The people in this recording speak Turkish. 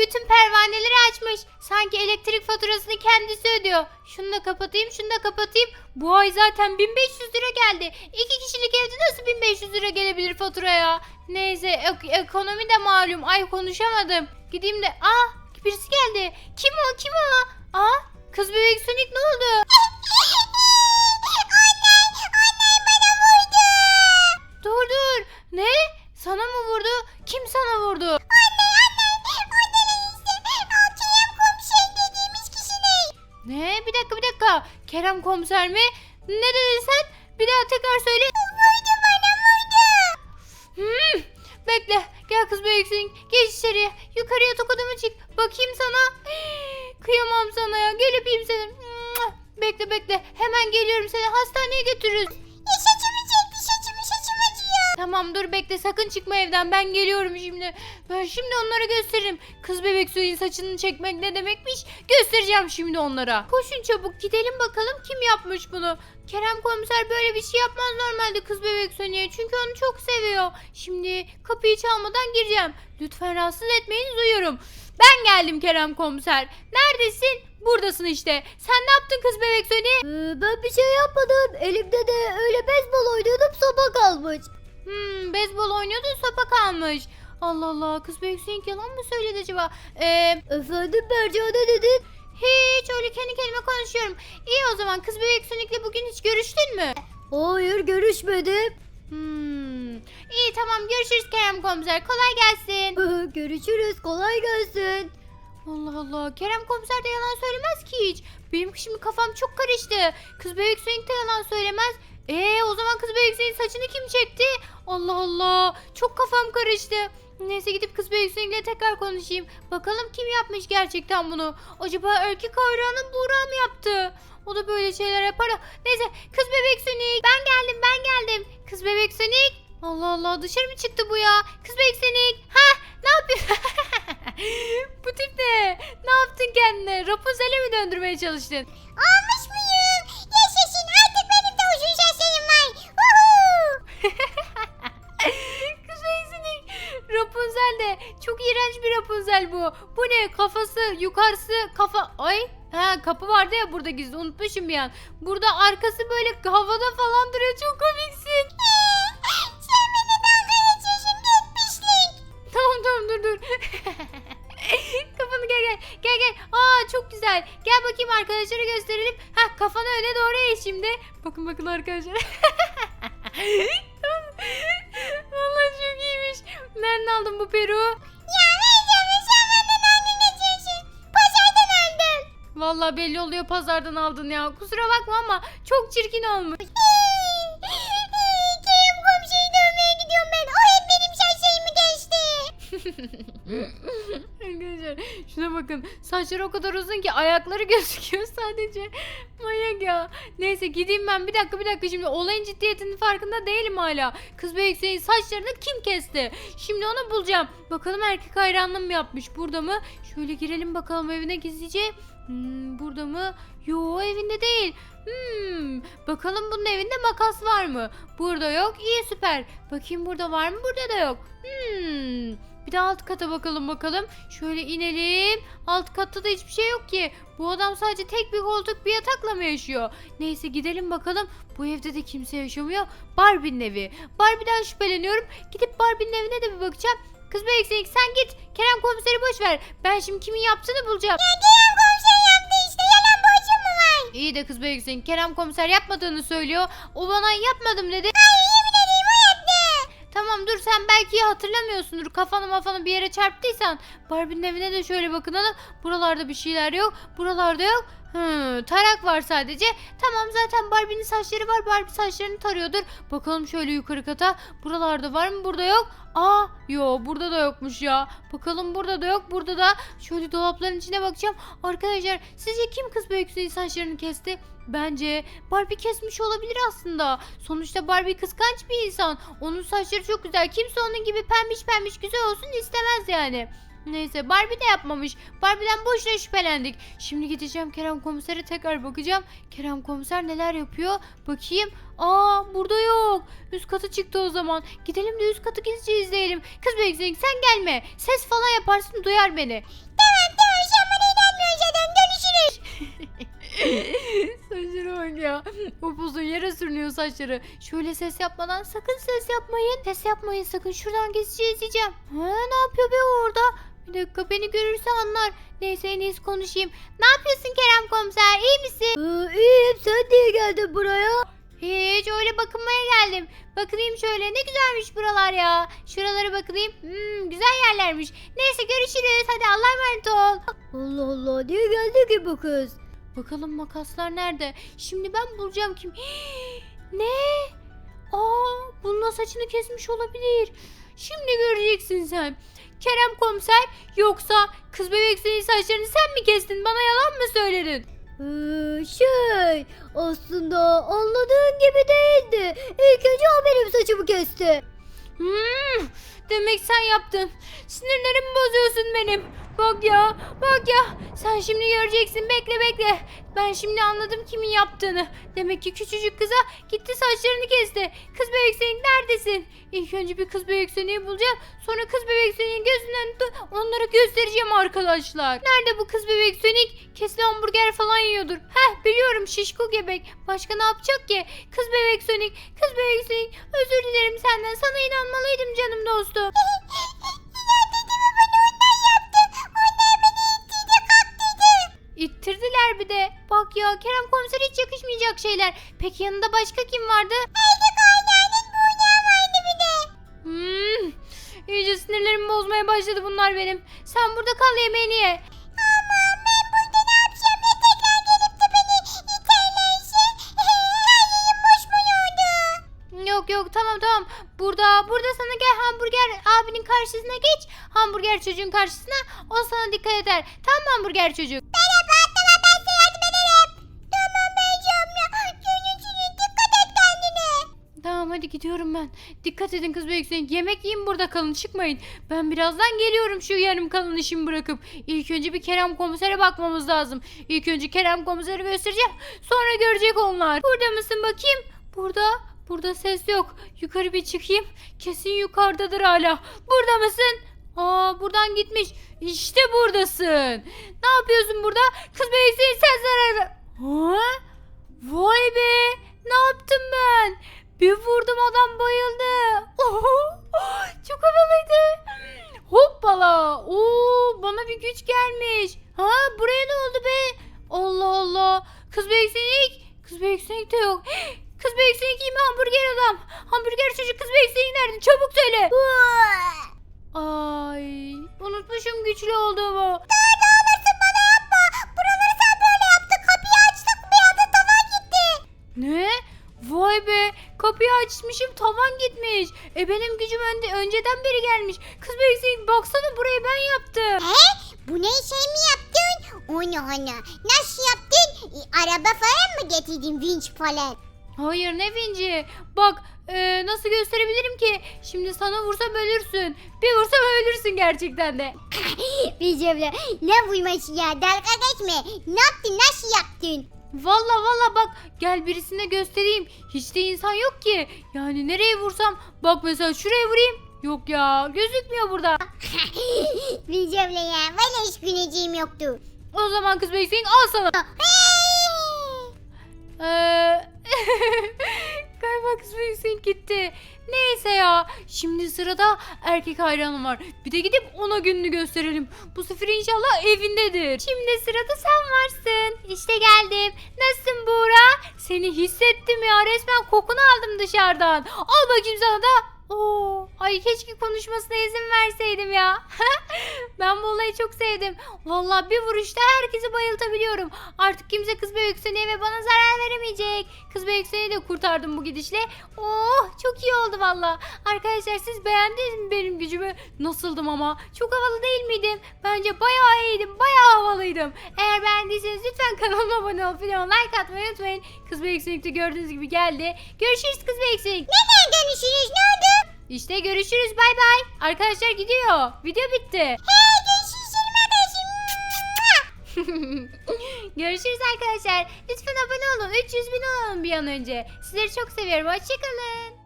bütün pervaneleri açmış. Sanki elektrik faturasını kendisi ödüyor. Şunu da kapatayım, şunu da kapatayım. Bu ay zaten 1500 lira geldi. İki kişilik evde nasıl 1500 lira gelebilir faturaya? Neyse ek- ekonomi de malum. Ay konuşamadım. Gideyim de... Aa birisi geldi. Kim o kim o? Aa kız bebek Sonic ne oldu? Ne dedin sen? Bir daha tekrar söyle. Vurdu bana vurdu. Hmm. Bekle. Gel kız büyüksün. Geç içeriye. Yukarı yatak odama çık. Bakayım sana. Kıyamam sana ya. Gel öpeyim seni. Bekle bekle. Hemen geliyorum seni. Hastaneye götürürüz. saçımı Tamam dur bekle sakın çıkma evden ben geliyorum şimdi. Ben şimdi onlara gösteririm. Kız bebek suyun saçını çekmek ne demekmiş göstereceğim şimdi onlara. Koşun çabuk gidelim bakalım kim yapmış bunu. Kerem komiser böyle bir şey yapmaz normalde kız bebek Sony'e çünkü onu çok seviyor. Şimdi kapıyı çalmadan gireceğim. Lütfen rahatsız etmeyiniz uyuyorum. Ben geldim Kerem komiser. Neredesin? Buradasın işte. Sen ne yaptın kız bebek Sony? Ee, ben bir şey yapmadım. Elimde de öyle bezbol oynuyordum sopa kalmış. Hmm, beyzbol oynuyordun sopa kalmış. Allah Allah kız bebek Sonic yalan mı söyledi acaba? Eee Efendim Berca ne dedin? hiç öyle kendi kendime konuşuyorum. İyi o zaman kız bebek Sonic'le bugün hiç görüştün mü? Hayır görüşmedim. Hmm. İyi tamam görüşürüz Kerem komiser. Kolay gelsin. Ee, Görüşürüz kolay gelsin. Allah Allah. Kerem komiser de yalan söylemez ki hiç. Benim şimdi kafam çok karıştı. Kız bebek Sonic de yalan söylemez. Ee o zaman kız bebek Sonic'in saçını kim çekti? Allah Allah. Çok kafam karıştı. Neyse gidip kız bebek Sonic'le tekrar konuşayım. Bakalım kim yapmış gerçekten bunu. Acaba erkek hayranı Buğra mı yaptı? O da böyle şeyler yapar. Neyse kız bebek Sonic. Ben geldim ben geldim. Kız bebek Sonic. Allah Allah dışarı mı çıktı bu ya? Kız bebek Sonic. Ha ne yapıyorsun? bu tip ne? Ne yaptın kendine? Rapunzel'e mi döndürmeye çalıştın? Almış Çok iğrenç bir Rapunzel bu. Bu ne? Kafası yukarısı kafa... Ay Ha kapı vardı ya burada gizli unutmuşum bir an. Burada arkası böyle havada falan duruyor çok komiksin. Sen beni dalga geçiyorsun gitmişlik. Tamam tamam dur dur. Kafanı gel gel. Gel gel. Aa çok güzel. Gel bakayım arkadaşlara gösterelim. Ha kafanı öne doğru eğ şimdi. Bakın bakın arkadaşlar. Nereden aldın bu peruğu? Ya vereceğim sen benden dalga geçiyorsun. Pazardan aldım. Vallahi belli oluyor pazardan aldın ya. Kusura bakma ama çok çirkin olmuş. Arkadaşlar şuna bakın. Saçları o kadar uzun ki ayakları gözüküyor sadece. Manyak ya. Neyse gideyim ben. Bir dakika bir dakika şimdi olayın ciddiyetinin farkında değilim hala. Kız bebek senin saçlarını kim kesti? Şimdi onu bulacağım. Bakalım erkek hayranlığım mı yapmış? Burada mı? Şöyle girelim bakalım evine gizlice. Hmm, burada mı? Yo evinde değil. Hmm, bakalım bunun evinde makas var mı? Burada yok. İyi süper. Bakayım burada var mı? Burada da yok. Hmm. Bir de alt kata bakalım bakalım. Şöyle inelim. Alt katta da hiçbir şey yok ki. Bu adam sadece tek bir koltuk bir yatakla mı yaşıyor? Neyse gidelim bakalım. Bu evde de kimse yaşamıyor. Barbie'nin evi. Barbie'den şüpheleniyorum. Gidip Barbie'nin evine de bir bakacağım. Kız be eksik sen git. Kerem komiseri boş ver. Ben şimdi kimin yaptığını bulacağım. Kerem komiser yaptı işte. Yalan borcum mu var? İyi de kız be eksik. Kerem komiser yapmadığını söylüyor. O bana yapmadım dedi. Hayır Tamam dur sen belki hatırlamıyorsundur. Kafanı mafanı bir yere çarptıysan. Barbie'nin evine de şöyle bakınalım. Buralarda bir şeyler yok. Buralarda yok. Hı, tarak var sadece. Tamam zaten Barbie'nin saçları var. Barbie saçlarını tarıyordur. Bakalım şöyle yukarı kata. Buralarda var mı? Burada yok. Aa, yo burada da yokmuş ya. Bakalım burada da yok. Burada da şöyle dolapların içine bakacağım. Arkadaşlar sizce kim kız büyük saçlarını kesti? Bence Barbie kesmiş olabilir aslında. Sonuçta Barbie kıskanç bir insan. Onun saçları çok güzel. Kimse onun gibi pembiş pembiş güzel olsun istemez yani. Neyse Barbie de yapmamış. Barbie'den boşuna şüphelendik. Şimdi gideceğim Kerem komisere tekrar bakacağım. Kerem komiser neler yapıyor? Bakayım. Aa burada yok. Üst katı çıktı o zaman. Gidelim de üst katı gizlice izleyelim. Kız Beksin sen gelme. Ses falan yaparsın duyar beni. Tamam tamam sen bana inanmıyorsun görüşürüz. Saçları bak ya. Upuzun yere sürünüyor saçları. Şöyle ses yapmadan sakın ses yapmayın. Ses yapmayın sakın. Şuradan gizlice izleyeceğim. Ha, ne yapıyor be orada? Bir dakika beni görürse anlar. Neyse en iyisi konuşayım. Ne yapıyorsun Kerem komiser? İyi misin? iyiyim. Sen niye geldin buraya? Hiç öyle bakınmaya geldim. Bakayım şöyle ne güzelmiş buralar ya. Şuralara bakayım. Hmm, güzel yerlermiş. Neyse görüşürüz. Hadi Allah'a emanet ol. Allah Allah niye geldi ki bu kız? Bakalım makaslar nerede? Şimdi ben bulacağım kim? ne? Aa, bununla saçını kesmiş olabilir. Şimdi göreceksin sen. Kerem komiser yoksa kız bebek senin saçlarını sen mi kestin? Bana yalan mı söyledin? Ee, şey aslında anladığın gibi değildi. İlk önce o benim saçımı kesti. Hmm, demek sen yaptın. Sinirlerimi bozuyorsun benim. Bak ya, bak ya. Sen şimdi göreceksin. Bekle bekle. Ben şimdi anladım kimin yaptığını. Demek ki küçücük kıza gitti saçlarını kesti. Kız bebek senin neredesin? İlk önce bir kız bebek seni bulacağım. Sonra kız bebek senin gözünden onlara göstereceğim arkadaşlar. Nerede bu kız bebek Sonic? Kesin hamburger falan yiyordur. Heh biliyorum şişko gebek. Başka ne yapacak ki? Kız bebek Sonic, kız bebek Sonic. Özür dilerim senden. Sana inanmalıydım canım dostum. Ya dedemi bana ondan yaptı. Bir de. Bak ya Kerem komiser hiç yakışmayacak şeyler. Peki yanında başka kim vardı? Evde kaynağının burnağı vardı bir de. Hmm, iyice sinirlerimi bozmaya başladı bunlar benim. Sen burada kal yemeğini ye. Yok yok tamam tamam. Burada burada sana gel hamburger abinin karşısına geç. Hamburger çocuğun karşısına. O sana dikkat eder. Tamam hamburger çocuk? Tamam hadi gidiyorum ben. Dikkat edin kız büyüksün. Yemek yiyin burada kalın çıkmayın. Ben birazdan geliyorum şu yarım kalan işimi bırakıp. İlk önce bir Kerem komisere bakmamız lazım. İlk önce Kerem komiseri göstereceğim. Sonra görecek onlar. Burada mısın bakayım? Burada. Burada ses yok. Yukarı bir çıkayım. Kesin yukarıdadır hala. Burada mısın? Aa buradan gitmiş. İşte buradasın. Ne yapıyorsun burada? Kız büyüksün sen zarar... Ha? Vay be. Ne yaptım ben? Bir vurdum adam bayıldı. Çok havalıydı. Hoppala. Oo, bana bir güç gelmiş. Ha buraya ne oldu be? Allah Allah. Kız beksinik. Kız beksinik de yok. Kız beksinik iyi mi hamburger adam? Hamburger çocuk kız beksinik nerede? Çabuk söyle. Ay unutmuşum güçlü olduğumu. Daha açmışım tavan gitmiş. E benim gücüm önde, önceden beri gelmiş. Kız beksinik baksana burayı ben yaptım. He? Bu ne şey mi yaptın? Onu onu. Nasıl yaptın? E, araba falan mı getirdin vinç falan? Hayır ne vinci? Bak e, nasıl gösterebilirim ki? Şimdi sana vursam ölürsün. Bir vursam ölürsün gerçekten de. Beyciğim ne vurması ya dalga geçme. Ne yaptın nasıl yaptın? Valla valla bak gel birisine göstereyim. Hiç de insan yok ki. Yani nereye vursam bak mesela şuraya vurayım. Yok ya gözükmüyor burada. Beyciğim ya valla hiç güleceğim yoktu. O zaman kız bekleyin al sana. Ee, Kız Hüseyin gitti. Neyse ya. Şimdi sırada erkek hayranım var. Bir de gidip ona gününü gösterelim. Bu sefer inşallah evindedir. Şimdi sırada sen varsın. İşte geldim. Nasılsın Buğra? Seni hissettim ya. Resmen kokunu aldım dışarıdan. Al bakayım sana da. Oo, ay keşke konuşmasına izin verseydim ya. ben bu olayı çok sevdim. Vallahi bir vuruşta herkesi bayıltabiliyorum. Artık kimse kız büyükseni ve bana zarar veremeyecek. Kız büyükseni de kurtardım bu gidişle. Oh çok iyi oldu valla. Arkadaşlar siz beğendiniz mi benim gücümü? Nasıldım ama? Çok havalı değil miydim? Bence bayağı iyiydim. Bayağı havalıydım. Eğer beğendiyseniz lütfen kanalıma abone olup videoma like atmayı unutmayın. Kız büyükseni de gördüğünüz gibi geldi. Görüşürüz kız büyükseni. Neden dönüşürüz ne oldu? İşte görüşürüz bay bay. Arkadaşlar gidiyor. Video bitti. Hey görüşürüz canım görüşürüz arkadaşlar. Lütfen abone olun. 300 bin olalım bir an önce. Sizleri çok seviyorum. Hoşçakalın.